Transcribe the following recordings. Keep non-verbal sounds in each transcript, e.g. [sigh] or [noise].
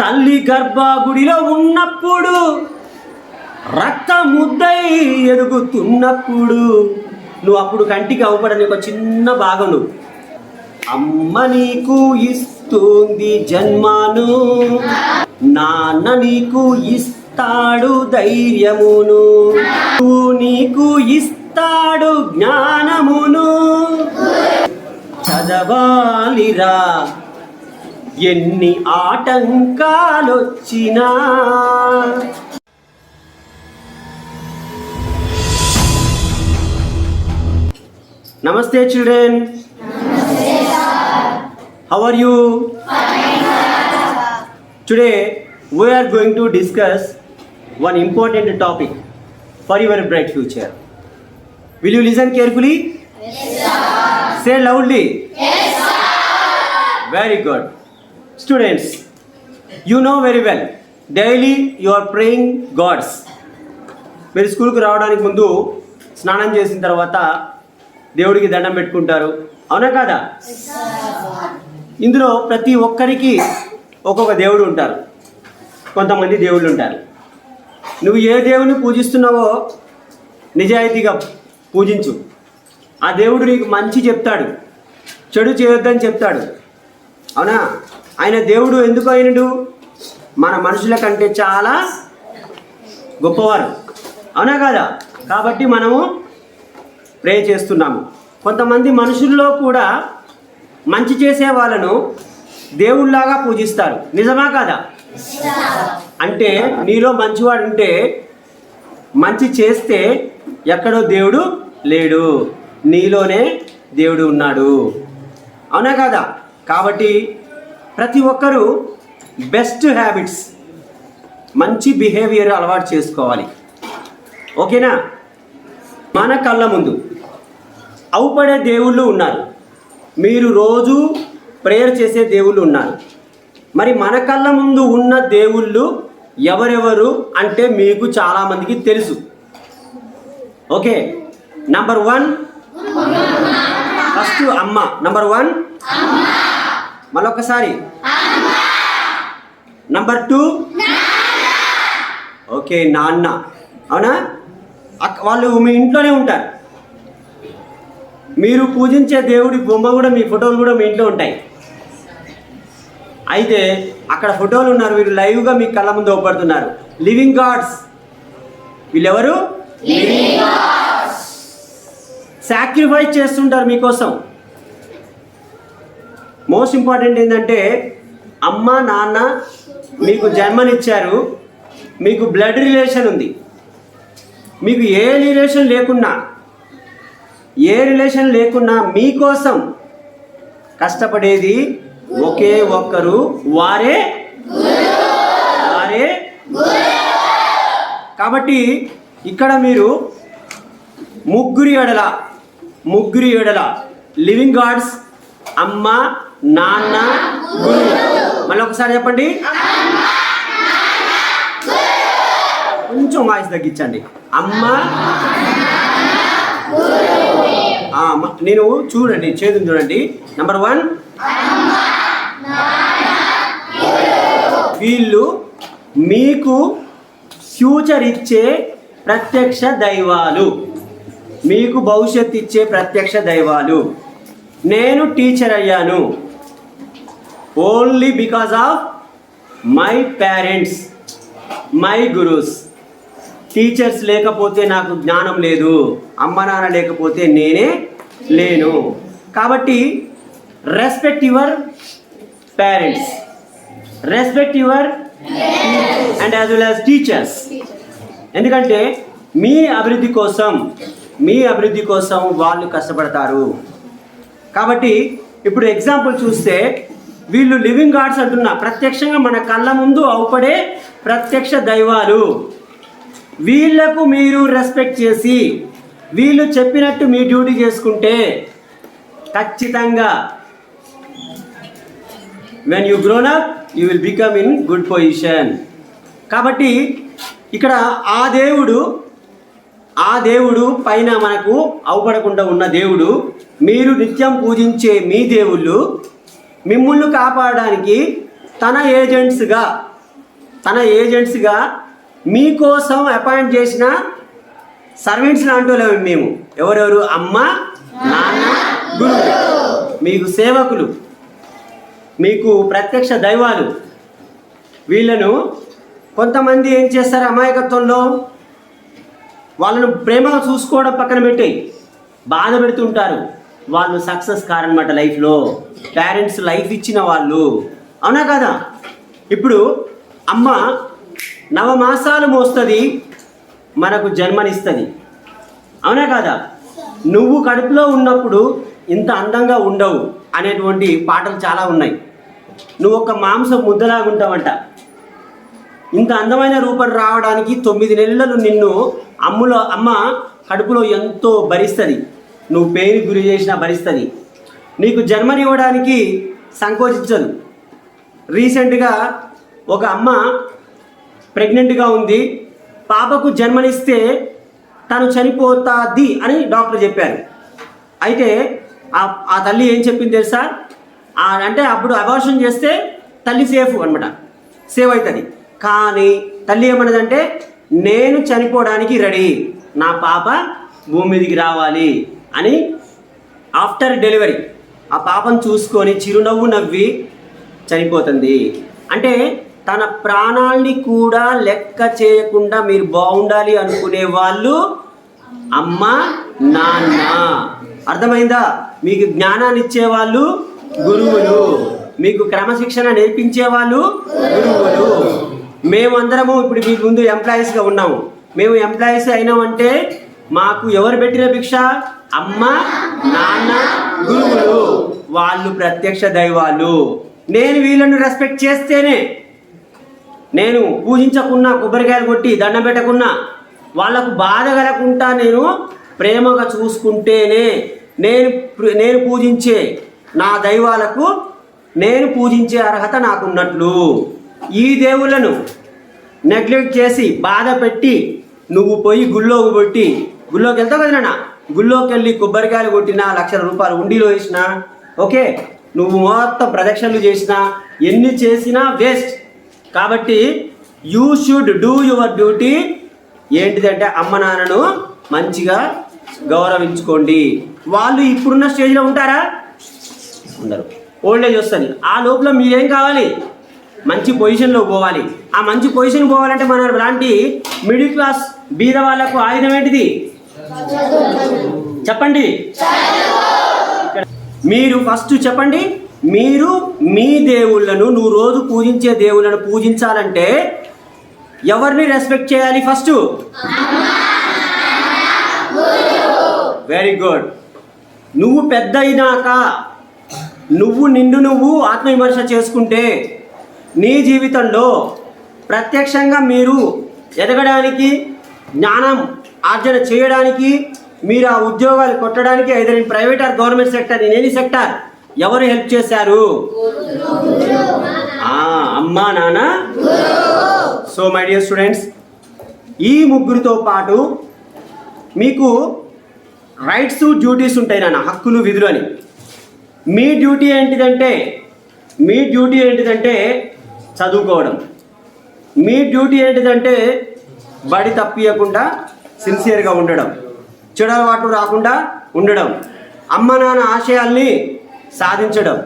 తల్లి గర్భాగుడిలో ఉన్నప్పుడు రక్త ముద్దై ఎదుగుతున్నప్పుడు నువ్వు అప్పుడు కంటికి అవపడని ఒక చిన్న భాగం నువ్వు. అమ్మ నీకు ఇస్తుంది జన్మను నాన్న నీకు ఇస్తాడు ధైర్యమును నువ్వు నీకు ఇస్తాడు జ్ఞానమును. చదవాలిరా ఎన్ని ఆటంకాలొచ్చినా నమస్తే children how are you today we are going to discuss one important topic for your bright future will you listen carefully say loudly very students you know very well daily you are praying gods మీరు స్కూల్కి రావడానికి ముందు స్నానం చేసిన తర్వాత దేవుడికి దండం పెట్టుకుంటారు. అవునా కాదా? ఇందులో ప్రతి ఒక్కరికి ఒక్కొక్క దేవుడు ఉంటారు. కొంతమంది దేవుళ్ళు ఉంటారు. నువ్వు ఏ దేవుని పూజిస్తున్నావో నిజాయితీగా పూజించు. ఆ దేవుడు నీకు మంచి చెప్తాడు. చెడు చేయొద్దని చెప్తాడు. అవునా? ఆయన దేవుడు ఎందుకు అయినడు? మన మనుషుల కంటే చాలా గొప్పవారు. అవునా కాదా? కాబట్టి మనము ప్రే చేస్తున్నాము. కొంతమంది మనుషుల్లో కూడా మంచి చేసే వాళ్ళను దేవుళ్ళలాగా పూజిస్తారు. నిజమా కాదా? అంటే నీలో మంచివాడు ఉంటే మంచి చేస్తే ఎక్కడో దేవుడు లేడు. నీలోనే దేవుడు ఉన్నాడు. అవునా కదా? కాబట్టి ప్రతి ఒక్కరూ బెస్ట్ హ్యాబిట్స్ మంచి బిహేవియర్ అలవాటు చేసుకోవాలి. ఓకేనా? మన కళ్ళ ముందు. అవుపడే దేవుళ్ళు ఉన్నారు. మీరు రోజు ప్రేయర్ చేసే దేవుళ్ళు ఉన్నారు. మరి మన కళ్ళ ముందు ఉన్న దేవుళ్ళు ఎవరెవరు అంటే మీకు చాలామందికి తెలుసు. ఓకే? Number one? ఫస్ట్ అమ్మ. Number one? మళ్ళొకసారి నంబర్ టూ ఓకే నాన్న. అవునా? వాళ్ళు మీ ఇంట్లోనే ఉంటారు. మీరు పూజించే దేవుడి బొమ్మ కూడా మీ ఫోటోలు కూడా మీ ఇంట్లో ఉంటాయి. అయితే అక్కడ ఫోటోలు ఉన్నారు వీరు లైవ్గా మీ కళ్ళ ముందు అవపడుతున్నారు. లివింగ్ గాడ్స్ వీళ్ళెవరు? సాక్రిఫైస్ చేస్తుంటారు మీకోసం. మోస్ట్ ఇంపార్టెంట్ ఏంటంటే అమ్మ నాన్న మీకు జన్మనిచ్చారు మీకు బ్లడ్ రిలేషన్ ఉంది. మీకు ఏ రిలేషన్ లేకున్నా ఏ రిలేషన్ లేకున్నా మీకోసం కష్టపడేది ఒకే ఒక్కరు వారే వారే. కాబట్టి ఇక్కడ మీరు ముగ్గురి ఎడల ముగ్గురి ఎడల లివింగ్ గాడ్స్ అమ్మ నాన్న మళ్ళీ ఒకసారి చెప్పండి. కొంచెం వాయిస్ తగ్గించండి. అమ్మ నేను చూడండి చేతులు చూడండి. నెంబర్ వన్ వీళ్ళు మీకు ఫ్యూచర్ ఇచ్చే ప్రత్యక్ష దైవాలు. మీకు భవిష్యత్తు ఇచ్చే ప్రత్యక్ష దైవాలు. నేను టీచర్ అయ్యాను. Only because of my parents my gurus teachers లేకపోతే నాకు జ్ఞానం లేదు. అమ్మ నాన్న లేకపోతే నేనే లేను. కాబట్టి respect your parents respect your and as well as teachers ఎందుకంటే మీ అభివృద్ధి కోసం మీ అభివృద్ధి కోసం వాళ్ళు కష్టపడతారు. కాబట్టి ఇప్పుడు ఎగ్జాంపుల్ చూస్తే వీళ్ళు లివింగ్ గాడ్స్ అంటున్నా. ప్రత్యక్షంగా మన కళ్ళ ముందు అవుపడే ప్రత్యక్ష దైవాలు. వీళ్ళకు మీరు రెస్పెక్ట్ చేసి వీళ్ళు చెప్పినట్టు మీ డ్యూటీ చేసుకుంటే ఖచ్చితంగా when you grown up you will become in good position కాబట్టి ఇక్కడ ఆ దేవుడు ఆ దేవుడు పైన మనకు అవపడకుండా ఉన్న దేవుడు మీరు నిత్యం పూజించే మీ దేవుళ్ళు మిమ్మల్ని కాపాడడానికి తన ఏజెంట్స్గా తన ఏజెంట్స్గా మీకోసం అపాయింట్ చేసిన సర్వెంట్స్ లాంటి మేము? ఎవరెవరు? అమ్మ నాన్న గురువు. మీకు సేవకులు మీకు ప్రత్యక్ష దైవాలు. వీళ్ళను కొంతమంది ఏం చేస్తారు అమాయకత్వంలో? వాళ్ళను ప్రేమగా చూసుకోవడం పక్కన పెట్టి బాధ పెడుతుంటారు. వాళ్ళు సక్సెస్ కారనమాట లైఫ్లో. పేరెంట్స్ లైఫ్ ఇచ్చిన వాళ్ళు. అవునా కదా? ఇప్పుడు అమ్మ నవమాసాలు మోస్తుంది మనకు జన్మనిస్తుంది. అవునా కాదా? నువ్వు కడుపులో ఉన్నప్పుడు ఇంత అందంగా ఉండవు అనేటువంటి పాటలు చాలా ఉన్నాయి. నువ్వు ఒక మాంసం ముద్దలాగుంటావంట ఇంత అందమైన రూపం రావడానికి తొమ్మిది నెలలు నిన్ను అమ్ములో అమ్మ కడుపులో ఎంతో భరిస్తుంది. నువ్వు పెయిన్ గురి చేసినా భరిస్తుంది నీకు జన్మనివ్వడానికి సంకోచించదు. రీసెంట్గా ఒక అమ్మ ప్రెగ్నెంట్గా ఉంది. పాపకు జన్మనిస్తే తను చనిపోతాది అని డాక్టర్ చెప్పారు. అయితే ఆ తల్లి ఏం చెప్పింది తెలుసా? అంటే అప్పుడు అబార్షన్ చేస్తే తల్లి సేఫ్ అనమాట సేవ్ అవుతుంది కానీ తల్లి ఏమన్నదంటే నేను చనిపోవడానికి రెడీ నా పాప భూమి మీదకి రావాలి. అని ఆఫ్టర్ డెలివరీ ఆ పాపను చూసుకొని చిరునవ్వు నవ్వి చనిపోతుంది. అంటే తన ప్రాణాల్ని కూడా లెక్క చేయకుండా మీరు బాగుండాలి అనుకునే వాళ్ళు అమ్మ నాన్న. అర్థమైందా? మీకు జ్ఞానాన్ని ఇచ్చేవాళ్ళు గురువులు. మీకు క్రమశిక్షణ నేర్పించే వాళ్ళు గురువులు. మేమందరము ఇప్పుడు మీ ముందు ఎంప్లాయీస్గా ఉన్నాము. మేము ఎంప్లాయీస్ అయినామంటే మాకు ఎవరు పెట్టిన భిక్ష? అమ్మ నాన్న గురువులు వాళ్ళు ప్రత్యక్ష దైవాలు. నేను వీళ్ళను రెస్పెక్ట్ చేస్తేనే నేను పూజించకున్నా కొబ్బరికాయలు కొట్టి దండం పెట్టకున్నా వాళ్ళకు బాధ కలగకుండా నేను ప్రేమగా చూసుకుంటేనే నేను నేను పూజించే నా దైవాలకు నేను పూజించే అర్హత నాకున్నట్లు. ఈ దేవుళ్ళను నెగ్లెక్ట్ చేసి బాధ పెట్టి నువ్వు పోయి గుళ్ళోకి పెట్టి గుళ్ళోకి వెళ్తావు కదా గుళ్ళోకి వెళ్ళి కొబ్బరికాయలు కొట్టినా లక్షల రూపాయలు ఉండిలో వేసినా ఓకే నువ్వు మొత్తం ప్రదక్షిణలు చేసినా ఎన్ని చేసినా వేస్ట్. కాబట్టి you should do your duty ఏంటిదంటే అమ్మ నాన్నను మంచిగా గౌరవించుకోండి. వాళ్ళు ఇప్పుడున్న స్టేజ్లో ఉంటారా? ఉండరు. ఓల్డ్ ఏజ్ వస్తుంది. ఆ లోపల మీరేం కావాలి? మంచి పొజిషన్లో పోవాలి. ఆ మంచి పొజిషన్ పోవాలంటే మన లాంటి మిడిల్ క్లాస్ బీద వాళ్ళకు ఆయుధం ఏంటిది? చెప్పండి. మీరు ఫస్ట్ చెప్పండి మీరు మీ దేవుళ్ళను నువ్వు రోజు పూజించే దేవుళ్ళను పూజించాలంటే ఎవరిని రెస్పెక్ట్ చేయాలి ఫస్ట్? Very good. నువ్వు పెద్ద అయినాక నువ్వు నిన్ను నువ్వు ఆత్మవిమర్శ చేసుకుంటే నీ జీవితంలో ప్రత్యక్షంగా మీరు ఎదగడానికి జ్ఞానం ఆర్జన చేయడానికి మీరు ఆ ఉద్యోగాలు కొట్టడానికి either in private or government sector in any sector? ఎవరు హెల్ప్ చేశారు? అమ్మా నాన్న. సో మై డియర్ స్టూడెంట్స్ ఈ ముగ్గురితో పాటు మీకు రైట్స్ డ్యూటీస్ ఉంటాయి నాన్న. హక్కులు విధులు అని. మీ డ్యూటీ ఏంటిదంటే మీ డ్యూటీ ఏంటిదంటే చదువుకోవడం. మీ డ్యూటీ ఏంటిదంటే బడి తప్పియకుండా సిన్సియర్గా ఉండడం. చెడు అలవాటు రాకుండా ఉండడం. అమ్మ నాన్న ఆశయాల్ని సాధించడం.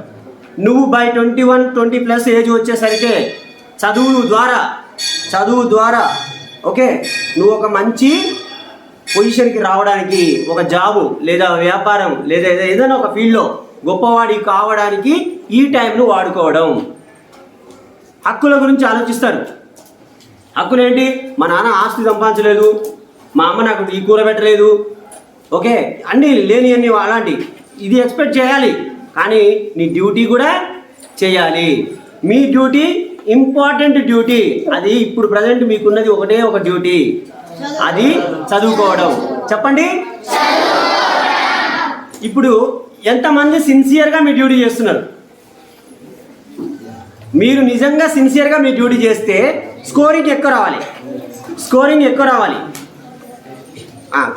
నువ్వు by twenty one twenty plus age వచ్చేసరికి చదువు ద్వారా చదువు ద్వారా ఓకే నువ్వు ఒక మంచి పొజిషన్కి రావడానికి ఒక జాబు లేదా వ్యాపారం లేదా ఏదైనా ఒక ఫీల్డ్లో గొప్పవాడి కావడానికి ఈ టైంను వాడుకోవడం. హక్కుల గురించి ఆలోచిస్తారు. హక్కులు ఏంటి మా నాన్న ఆస్తి సంపాదించలేదు. మా అమ్మ నాకు ఈ కూర పెట్టలేదు. ఓకే? అన్నీ లేని అన్ని అలాంటి. ఇది ఎక్స్పెక్ట్ చేయాలి. కానీ నీ డ్యూటీ కూడా చేయాలి. మీ డ్యూటీ ఇంపార్టెంట్ డ్యూటీ. అది ఇప్పుడు ప్రజెంట్ మీకున్నది ఒకటే ఒక డ్యూటీ. అది చదువుకోవడం. చెప్పండి? ఇప్పుడు ఎంతమంది సిన్సియర్గా మీ డ్యూటీ చేస్తున్నారు? మీరు నిజంగా సిన్సియర్గా మీ డ్యూటీ చేస్తే స్కోరింగ్ ఎక్కువ రావాలి. స్కోరింగ్ ఎక్కువ రావాలి.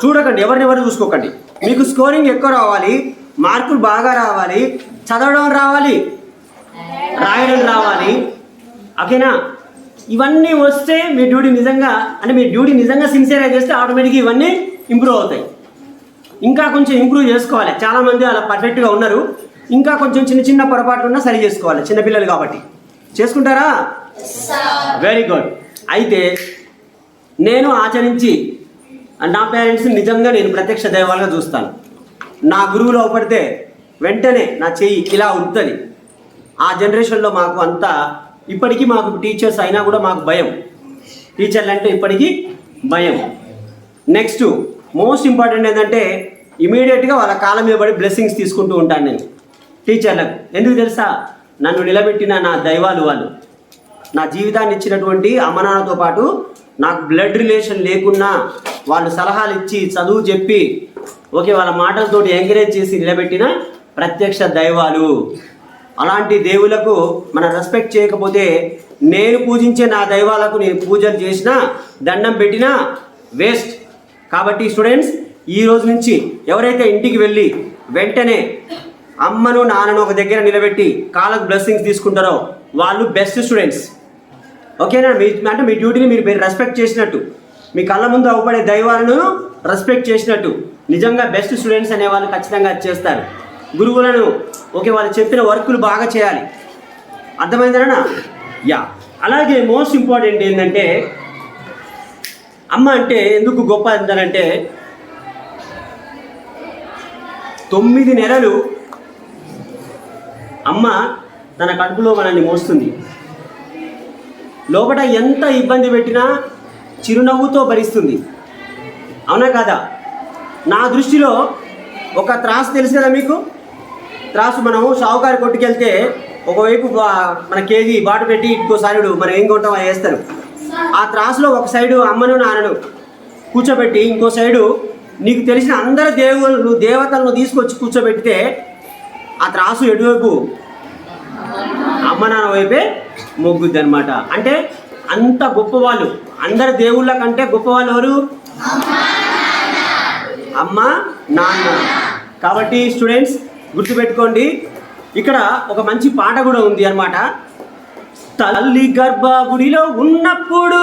చూడకండి ఎవరిని ఎవరు చూసుకోకండి. మీకు స్కోరింగ్ ఎక్కువ రావాలి మార్కులు బాగా రావాలి చదవడం రావాలి రాయడం రావాలి. ఓకేనా ఇవన్నీ వస్తే మీ డ్యూటీ నిజంగా అంటే మీ డ్యూటీ నిజంగా సిన్సియర్గా చేస్తే ఆటోమేటిక్గా ఇవన్నీ ఇంప్రూవ్ అవుతాయి. ఇంకా కొంచెం ఇంప్రూవ్ చేసుకోవాలి. చాలామంది అలా పర్ఫెక్ట్గా ఉన్నారు. ఇంకా కొంచెం చిన్న చిన్న పొరపాట్లు ఉన్నా సరి చేసుకోవాలి. చిన్నపిల్లలు కాబట్టి. చేసుకుంటారా? వెరీ గుడ్ అయితే నేను ఆచరించి నా పేరెంట్స్ నిజంగా నేను ప్రత్యక్ష దైవాలుగా చూస్తాను. నా గురువులో పడితే వెంటనే నా చెయ్యి ఇలా ఉంటుంది. ఆ జనరేషన్లో మాకు అంతా ఇప్పటికీ మాకు టీచర్స్ అయినా కూడా మాకు భయం. టీచర్లు అంటే ఇప్పటికీ భయం. నెక్స్ట్ మోస్ట్ ఇంపార్టెంట్ ఏంటంటే ఇమీడియట్గా వాళ్ళ కాలం మీద పడి బ్లెస్సింగ్స్ తీసుకుంటూ ఉంటాను నేను. టీచర్లకు ఎందుకు తెలుసా? నన్ను నిలబెట్టిన నా దైవాలు వాళ్ళు. నా జీవితాన్ని ఇచ్చినటువంటి అమ్మనాన్నతో పాటు నాకు బ్లడ్ రిలేషన్ లేకున్నా వాళ్ళు సలహాలు ఇచ్చి చదువు చెప్పి ఓకే వాళ్ళ మాటలతోటి ఎంకరేజ్ చేసి నిలబెట్టిన ప్రత్యక్ష దైవాలు. అలాంటి దేవులకు మనం రెస్పెక్ట్ చేయకపోతే నేను పూజించే నా దైవాలకు నేను పూజలు చేసినా దండం పెట్టినా వేస్ట్. కాబట్టి స్టూడెంట్స్ ఈ రోజు నుంచి ఎవరైతే ఇంటికి వెళ్ళి వెంటనే అమ్మను నాన్నను ఒక దగ్గర నిలబెట్టి కాళ్ళకు బ్లెస్సింగ్స్ తీసుకుంటారో వాళ్ళు బెస్ట్ స్టూడెంట్స్ ఓకేనా? మీ అంటే మీ డ్యూటీని మీరు మీరు రెస్పెక్ట్ చేసినట్టు. మీ కళ్ళ ముందు అవ్వబడే దైవాలను రెస్పెక్ట్ చేసినట్టు. నిజంగా బెస్ట్ స్టూడెంట్స్ అనే వాళ్ళు ఖచ్చితంగా చేస్తారు. గురువులను ఓకే వాళ్ళు చెప్పిన వర్కులు బాగా చేయాలి. అర్థమైందనా యా అలాగే మోస్ట్ ఇంపార్టెంట్ ఏంటంటే అమ్మ అంటే ఎందుకు గొప్ప అంటారంటే తొమ్మిది నెలలు అమ్మ తన కడుపులో మనల్ని మోస్తుంది. లోపల ఎంత ఇబ్బంది పెట్టినా చిరునవ్వుతో భరిస్తుంది. అవునా కాదా? నా దృష్టిలో ఒక త్రాసు తెలుసు కదా మీకు? త్రాసు మనం షావుకారి కొట్టుకెళ్తే ఒకవైపు మన కేజీ బాటు పెట్టి ఇంకో మనం ఏం కొంటాం వేస్తారు. ఆ త్రాసులో ఒక సైడు అమ్మను నాన్నను కూర్చోబెట్టి ఇంకో సైడు నీకు తెలిసిన అందరి దేవుళ్ళు దేవతలను తీసుకొచ్చి కూర్చోబెడితే ఆ త్రాసు ఎటువైపు? అమ్మ నాన్న వైపే మొగ్గుద్ది అనమాట అంటే అంత గొప్పవాళ్ళు. అందరి దేవుళ్ళ కంటే గొప్పవాళ్ళు ఎవరు? అమ్మ నాన్న. కాబట్టి స్టూడెంట్స్ గుర్తుపెట్టుకోండి ఇక్కడ ఒక మంచి పాట కూడా ఉంది అన్నమాట. తల్లి గర్భగుడిలో ఉన్నప్పుడు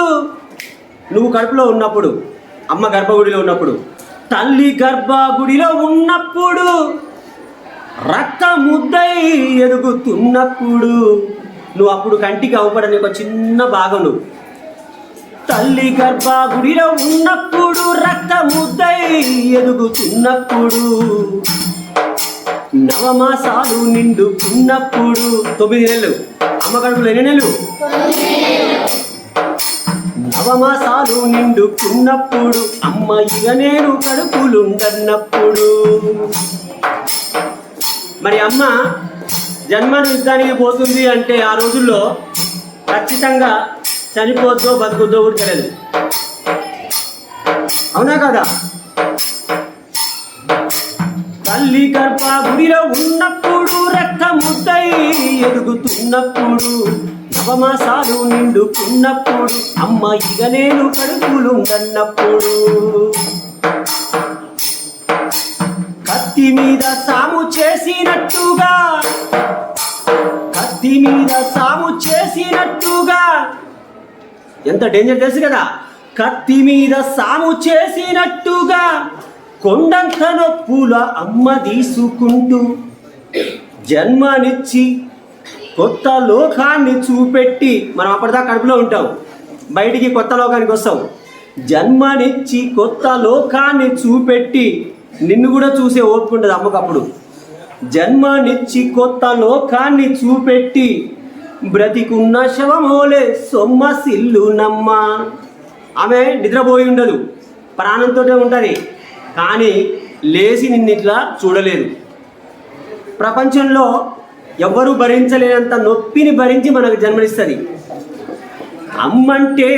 నువ్వు కడుపులో ఉన్నప్పుడు అమ్మ గర్భగుడిలో ఉన్నప్పుడు. తల్లి గర్భగుడిలో ఉన్నప్పుడు రక్త ముద్దై ఎదుగుతున్నప్పుడు నువ్వు అప్పుడు కంటికి అవపడని ఒక చిన్న భాగం నువ్వు. తల్లి గర్భాగుడిలో ఉన్నప్పుడు రక్త ముద్దై ఎదుగుతున్నప్పుడు నవమాసాలు నిండుకున్నప్పుడు. తొమ్మిది నెలలు. అమ్మగడుగులు ఎన్ని నెలలు? నవమాసాలు నిండుకున్నప్పుడు అమ్మ ఇక నేను కడుపులుండన్నప్పుడు. మరి అమ్మ జన్మను యుద్ధానికి పోతుంది అంటే ఆ రోజుల్లో ఖచ్చితంగా చనిపోద్దో బతుకుద్దో కూడా తెలియదు. అవునా కదా? తల్లి గర్భాగుడిలో ఉన్నప్పుడు రక్తముద్దై ఎదుగుతున్నప్పుడు నవమాసాలు నిండుకున్నప్పుడు అమ్మ ఇక నేను కడుపులుండన్నప్పుడు. కత్తి మీద సాము చేసినట్టుగా. కత్తి మీద సాము చేసినట్టుగా. ఎంత డేంజర్ తెలుసు కదా? కత్తి మీద సాము చేసినట్టుగా. కొండంత నొప్పుల అమ్మ తీసుకుంటూ జన్మనిచ్చి కొత్త లోకాన్ని చూపెట్టి మనం అప్పటిదాకా కడుపులో ఉంటాం. బయటికి కొత్త లోకానికి వస్తాం. జన్మనిచ్చి కొత్త లోకాన్ని చూపెట్టి నిన్ను కూడా చూసే ఓర్పు ఉండదు అమ్మకప్పుడు జన్మనిచ్చి కొత్త లోకాన్ని చూపెట్టి బ్రతికున్న శవమోలే సొమ్మ సిల్లు నమ్మ. ఆమె నిద్రపోయి ఉండదు ప్రాణంతో ఉంటుంది కానీ లేచి నిన్ను ఇట్లా చూడలేదు. ప్రపంచంలో ఎవ్వరూ భరించలేనంత నొప్పిని భరించి మనకు జన్మనిస్తుంది. అమ్మంటే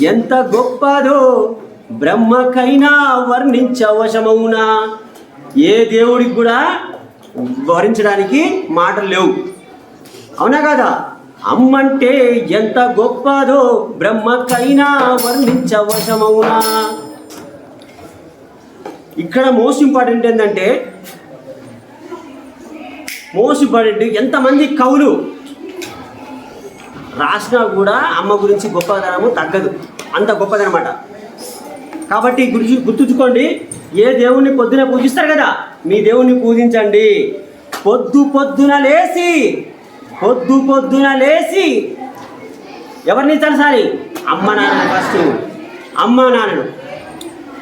ఎంత గొప్పదో బ్రహ్మకైనా వర్ణించవశమవునా ఏ దేవుడికి కూడా వర్ణించడానికి మాటలు లేవు. అవునా కదా? అమ్మంటే ఎంత గొప్పదో బ్రహ్మకైనా వర్ణించవశమవునా ఇక్కడ మోస్ట్ ఇంపార్టెంట్ ఏంటంటే మోస్ట్ ఇంపార్టెంట్ ఎంతమంది కవులు రాసినా కూడా అమ్మ గురించి గొప్పదనము తగ్గదు. అంత గొప్పదనమాట. కాబట్టి గుర్తు గుర్తుంచుకోండి ఏ దేవుణ్ణి పొద్దున పూజిస్తారు కదా మీ దేవుణ్ణి పూజించండి. పొద్దు పొద్దున లేచి పొద్దు పొద్దున లేచి. ఎవరిని సారి అమ్మ నాన్న ఫస్ట్ అమ్మ నాన్నను.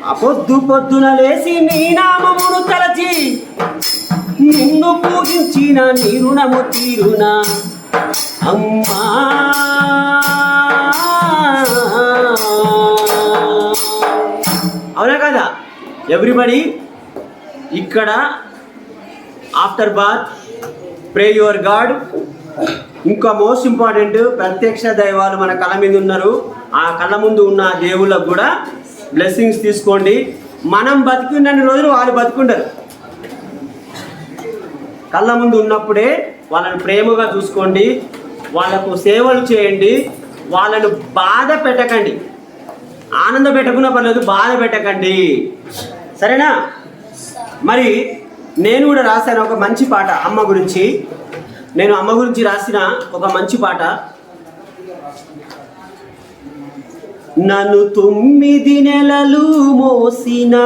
ఆ పొద్దు పొద్దున లేచి నీ నామమును తలచి నిన్ను పూజించిన నీ రుణము తీరునా. అమ్మా! అవునా కదా? ఎవ్రీబడి ఇక్కడ after bath pray your god ఇంకా మోస్ట్ ఇంపార్టెంట్ ప్రత్యక్ష దైవాలు మన కళ్ళ మీద ఉన్నారు. ఆ కళ్ళ ముందు ఉన్న దేవుళ్ళకు కూడా బ్లెస్సింగ్స్ తీసుకోండి. మనం బతికినన్ని రోజులు వాళ్ళు బతుకుండరు. కళ్ళ ముందు ఉన్నప్పుడే వాళ్ళని ప్రేమగా చూసుకోండి. వాళ్ళకు సేవలు చేయండి. వాళ్ళను బాధ పెట్టకండి. ఆనంద పెట్టకుండా పర్లేదు బాధ పెట్టకండి సరేనా? మరి నేను కూడా రాశాను ఒక మంచి పాట అమ్మ గురించి. నేను అమ్మ గురించి రాసిన ఒక మంచి పాట. నన్ను తొమ్మిది నెలలు మోసిన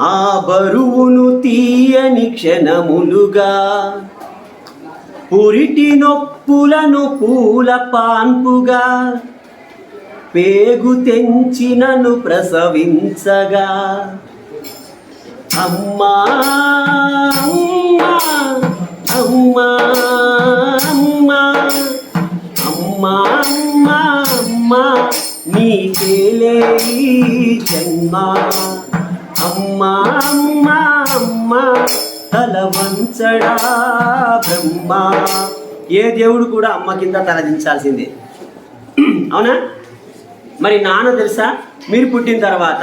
ఆ బరువును తీయని క్షణములుగా పురిటి నొప్పులను పూల పాన్పుగా పేగు తెంచినను ప్రసవించగా. అమ్మా అమ్మా అమ్మా అమ్మా అమ్మా అమ్మా నీకేలే జన్మ. అమ్మా అమ్మా అమ్మా తల వంచడా బ్రహ్మ. ఏ దేవుడు కూడా అమ్మ కింద తలదించాల్సిందే. [clears throat] అవునా? మరి నాన్న తెలుసా? మీరు పుట్టిన తర్వాత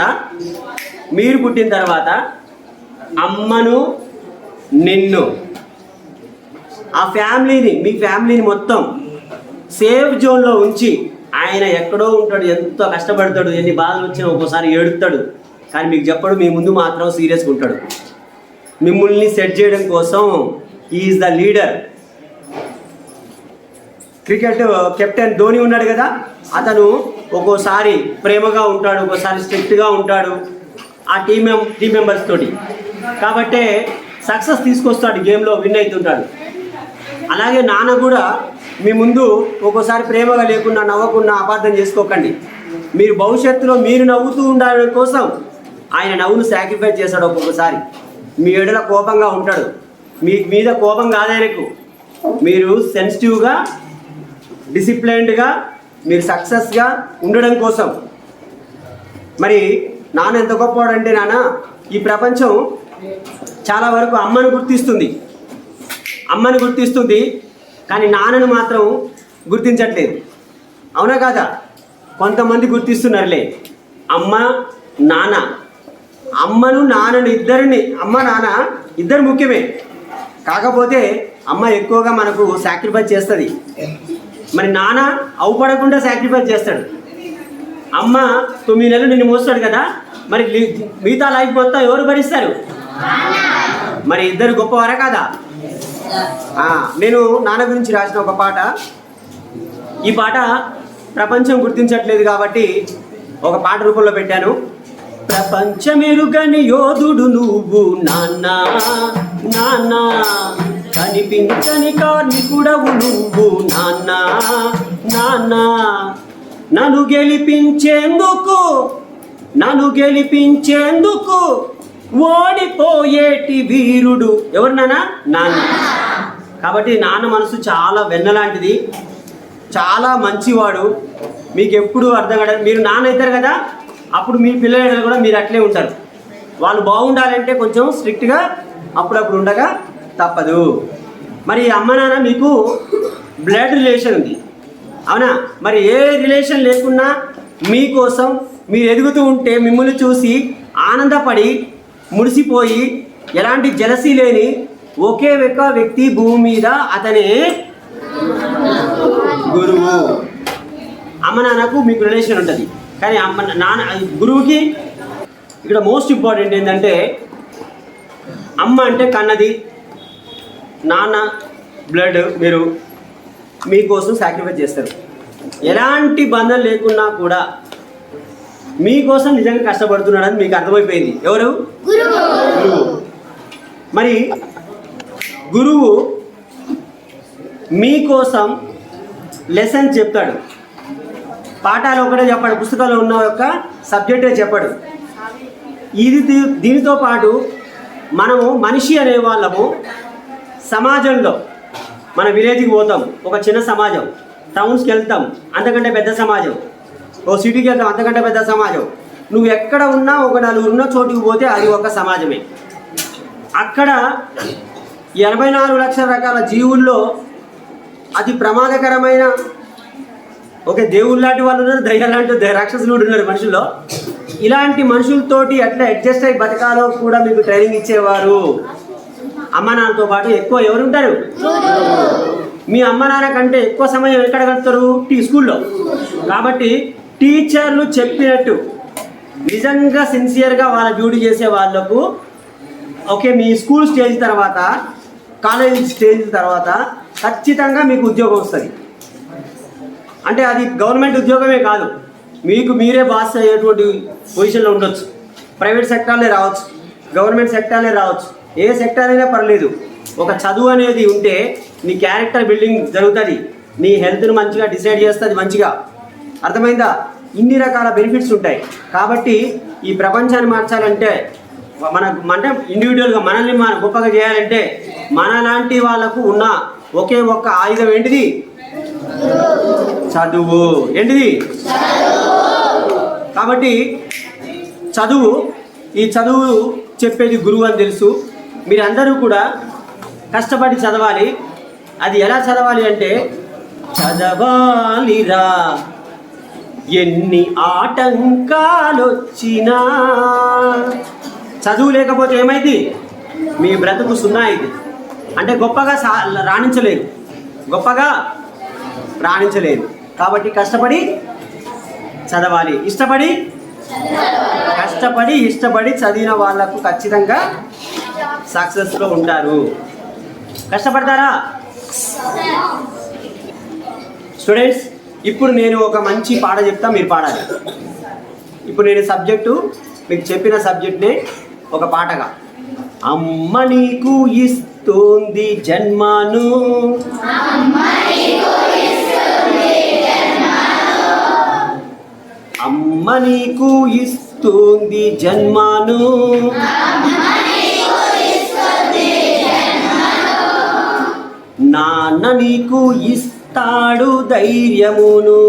మీరు పుట్టిన తర్వాత అమ్మను నిన్ను ఆ ఫ్యామిలీని మీ ఫ్యామిలీని మొత్తం సేఫ్ జోన్లో ఉంచి ఆయన ఎక్కడో ఉంటాడు ఎంతో కష్టపడతాడు ఎన్ని బాధలు వచ్చినా ఒక్కోసారి ఏడుతాడు కానీ మీకు చెప్పడు మీ ముందు మాత్రం సీరియస్గా ఉంటాడు. మిమ్మల్ని సెట్ చేయడం కోసం is the leader cricket captain Dhoni ఉన్నాడు కదా అతను ఒక్కోసారి ప్రేమగా ఉంటాడు ఒక్కోసారి స్ట్రిక్ట్గా ఉంటాడు ఆ టీం మెం టీం మెంబర్స్ తోటి. కాబట్టే సక్సెస్ తీసుకొస్తాడు గేమ్లో విన్ అవుతుంటాడు అలాగే నాన్న కూడా మీ ముందు ఒక్కోసారి ప్రేమగా లేకుండా నవ్వకుండా అపార్థం చేసుకోకండి. మీరు భవిష్యత్తులో మీరు నవ్వుతూ ఉండడం కోసం ఆయన నవ్వును సాక్రిఫైస్ చేశాడు ఒక్కొక్కసారి. మీ ఎడల కోపంగా ఉంటాడు. మీ మీద కోపం కాదాయనకు మీరు సెన్సిటివ్గా డిసిప్లైన్డ్గా మీరు సక్సెస్గా ఉండడం కోసం. మరి నాన్న ఎంత గొప్పవాడంటే నాన్న ఈ ప్రపంచం చాలా వరకు అమ్మను గుర్తిస్తుంది. అమ్మను గుర్తిస్తుంది కానీ నాన్నను మాత్రం గుర్తించట్లేదు. అవునా కాదా? కొంతమంది గుర్తిస్తున్నారులే. అమ్మ నాన్న. అమ్మను నాన్నను ఇద్దరిని అమ్మ నాన్న ఇద్దరు ముఖ్యమే. కాకపోతే అమ్మ ఎక్కువగా మనకు సాక్రిఫైస్ చేస్తుంది. మరి నాన్న అవుపడకుండా సాక్రిఫైస్ చేస్తాడు. అమ్మ తొమ్మిది నెలలు నిన్ను మోస్తాడు కదా మరి మిగతా లైఫ్ మొత్తం ఎవరు భరిస్తారు? మరి ఇద్దరు గొప్పవారా కాదా? నేను నాన్న గురించి రాసిన ఒక పాట. ఈ పాట ప్రపంచం గుర్తించట్లేదు కాబట్టి ఒక పాట రూపంలో పెట్టాను. ప్రపంచమెరుగని యోధుడు నువ్వు నాన్న నాన్న. కనిపించని కార్మికుడవు నువ్వు నాన్న నాన్న. నన్ను గెలిపించేందుకు నన్ను గెలిపించేందుకు ఓడిపోయేటి వీరుడు ఎవరు నాన్న? నాన్న. కాబట్టి నాన్న మనసు చాలా వెన్నలాంటిది చాలా మంచివాడు. మీకు ఎప్పుడు అర్థం కాదు మీరు నాన్న అవుతారు కదా అప్పుడు మీ పిల్లలు కూడా మీరు అట్లే ఉంటారు. వాళ్ళు బాగుండాలంటే కొంచెం స్ట్రిక్ట్గా అప్పుడప్పుడు ఉండగా తప్పదు. మరి అమ్మ నాన్న మీకు బ్లడ్ రిలేషన్ ఉంది. అవునా? మరి ఏ రిలేషన్ లేకున్నా మీకోసం మీరు ఎదుగుతూ ఉంటే మిమ్మల్ని చూసి ఆనందపడి మురిసిపోయి ఎలాంటి జలసీ లేని ఒకే ఒక్క వ్యక్తి భూమి మీద అతనే గురువు. అమ్మ నాన్నకు మీకు రిలేషన్ ఉంటుంది. కానీ అమ్మ నాన్న గురువుకి ఇక్కడ మోస్ట్ ఇంపార్టెంట్ ఏంటంటే అమ్మ అంటే కన్నది. నాన్న బ్లడ్ మీరు మీకోసం సాక్రిఫైస్ చేస్తారు. ఎలాంటి బంధం లేకున్నా కూడా మీకోసం నిజంగా కష్టపడుతున్నాడని మీకు అర్థమైపోయింది. ఎవరు? గురువు. మరి గురువు మీకోసం లెసన్ చెప్తాడు. పాఠాలు ఒకటే చెప్పాడు పుస్తకాలు ఉన్న యొక్క సబ్జెక్టే చెప్పాడు. ఇది దీనితో పాటు మనము మనిషి అనే వాళ్ళము సమాజంలో మన విలేజ్కి పోతాం. ఒక చిన్న సమాజం. టౌన్స్కి వెళ్తాం. అంతకంటే పెద్ద సమాజం. ఓ సిటీకి వెళ్తాం. అంతకంటే పెద్ద సమాజం. నువ్వు ఎక్కడ ఉన్నా ఒక నలుగురు ఉన్న చోటుకి పోతే అది ఒక సమాజమే. అక్కడ ఎనభై నాలుగు లక్షల రకాల జీవుల్లో అతి ప్రమాదకరమైన ఓకే దేవుళ్ళు లాంటి వాళ్ళు ఉన్నారు. దయ్యాలు లాంటి రాక్షసులు కూడా ఉన్నారు మనుషుల్లో. ఇలాంటి మనుషులతోటి ఎట్లా అడ్జస్ట్ అయ్యి బతకాలో కూడా మీకు ట్రైనింగ్ ఇచ్చేవారు. అమ్మ నాన్నతో పాటు ఎక్కువ ఎవరు ఉంటారు మీ అమ్మ నాన్న కంటే ఎక్కువ సమయం ఎక్కడ గడుపుతారు? టీ స్కూల్లో. కాబట్టి టీచర్లు చెప్పినట్టు నిజంగా సిన్సియర్గా వాళ్ళ డ్యూటీ చేసే వాళ్ళకు ఓకే మీ స్కూల్ స్టేజ్ తర్వాత కాలేజ్ స్టేజ్ తర్వాత ఖచ్చితంగా మీకు ఉద్యోగం వస్తుంది. అంటే అది గవర్నమెంట్ ఉద్యోగమే కాదు. మీకు మీరే బాస్ అయ్యేటువంటి పొజిషన్లో ఉండొచ్చు. ప్రైవేట్ సెక్టార్లే రావచ్చు. గవర్నమెంట్ సెక్టార్లే రావచ్చు. ఏ సెక్టర్ అయినా పర్లేదు. ఒక చదువు అనేది ఉంటే నీ క్యారెక్టర్ బిల్డింగ్ జరుగుతుంది. నీ హెల్త్ను మంచిగా డిసైడ్ చేస్తుంది మంచిగా. అర్థమైందా? ఇన్ని రకాల బెనిఫిట్స్ ఉంటాయి. కాబట్టి ఈ ప్రపంచాన్ని మార్చాలంటే మన అంటే ఇండివిజువల్గా మనల్ని మన గొప్పగా చేయాలంటే మనలాంటి వాళ్ళకు ఉన్న ఒకే ఒక్క ఆయుధం ఏంటిది? చదువు. ఏంటిది? కాబట్టి చదువు ఈ చదువు చెప్పేది గురువు అని తెలుసు. మీరందరూ కూడా కష్టపడి చదవాలి. అది ఎలా చదవాలి అంటే చదవాలిరా. ఎన్ని ఆటంకాలొచ్చినా. చదువు లేకపోతే ఏమైంది? మీ బ్రతుకు సున్నా అయింది. అంటే గొప్పగా సా రాణించలేదు. గొప్పగా రాణించలేదు. కాబట్టి కష్టపడి చదవాలి. ఇష్టపడి కష్టపడి ఇష్టపడి చదివిన వాళ్ళకు ఖచ్చితంగా సక్సెస్లో ఉంటారు. కష్టపడతారా? స్టూడెంట్స్ ఇప్పుడు నేను ఒక మంచి పాట చెప్తా మీరు పాడాలి. ఇప్పుడు నేను సబ్జెక్టు మీకు చెప్పిన సబ్జెక్ట్నే ఒక పాటగా. అమ్మ నీకు ఇస్తుంది జన్మను. అమ్మ నీకు ఇస్తుంది జన్మను. నాన్న నీకు ఇస్తాడు ధైర్యమును.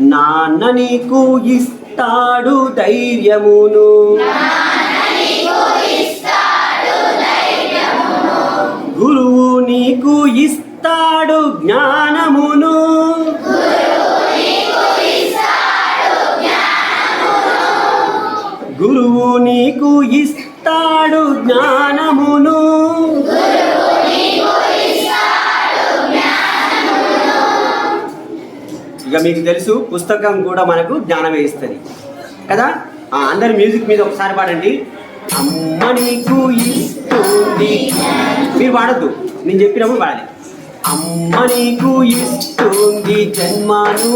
నాన్న నీకు ఇస్తాడు ధైర్యమును. గురువు నీకు ఇస్తాడు జ్ఞానమును. గురువు నీకు ఇస్తాడు జ్ఞానమును. ఇక మీకు తెలుసు పుస్తకం కూడా మనకు జ్ఞానమే ఇస్తుంది. కదా? ఆ, అందరు మ్యూజిక్ మీద ఒకసారి పాడండి. అమ్మ నీకు ఇస్తుంది. మీరు పాడద్దు. నేను చెప్పినప్పుడు పాడాలి. అమ్మ నీకు ఇస్తుంది జన్మను.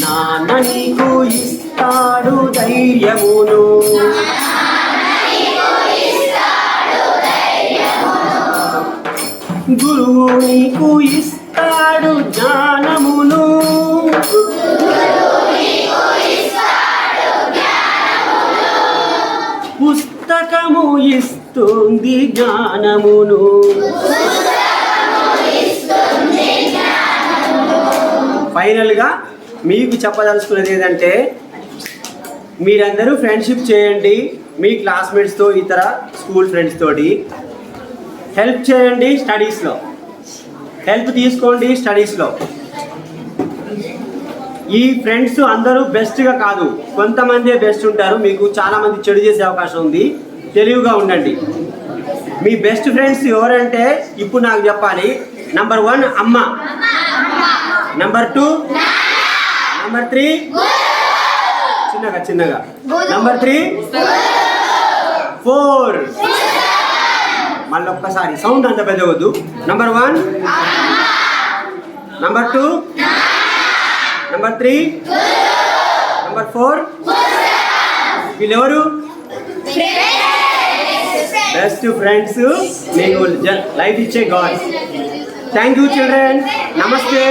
నాన్న నీకు ఇస్తాడు ధైర్యమును గురువు నీకు ఇస్తాడు జ్ఞానమును. ఇస్తుంది జ్ఞానమును. ఫైనల్గా మీకు చెప్పదలుచుకున్నది ఏంటంటే మీరందరూ ఫ్రెండ్షిప్ చేయండి మీ క్లాస్మేట్స్తో ఇతర స్కూల్ ఫ్రెండ్స్ తోటి. హెల్ప్ చేయండి స్టడీస్లో హెల్ప్ తీసుకోండి స్టడీస్లో ఈ ఫ్రెండ్స్ అందరూ బెస్ట్గా కాదు. కొంతమందే బెస్ట్ ఉంటారు. మీకు చాలామంది చెడు చేసే అవకాశం ఉంది. తెలివిగా ఉండండి. మీ బెస్ట్ ఫ్రెండ్స్ ఎవరంటే ఇప్పుడు నాకు చెప్పాలి. నంబర్ వన్ అమ్మ. నంబర్ టూ నంబర్ త్రీ చిన్నగా చిన్నగా. నంబర్ త్రీ ఫోర్ మళ్ళీ ఒక్కసారి సౌండ్ అంత పెద్దవద్దు. Number one number two number three number four వీళ్ళెవరు? బెస్ట్ ఫ్రెండ్స్ మీకు లైఫ్ ఇచ్చే గాడ్ థ్యాంక్ యూ చిల్డ్రన్ నమస్తే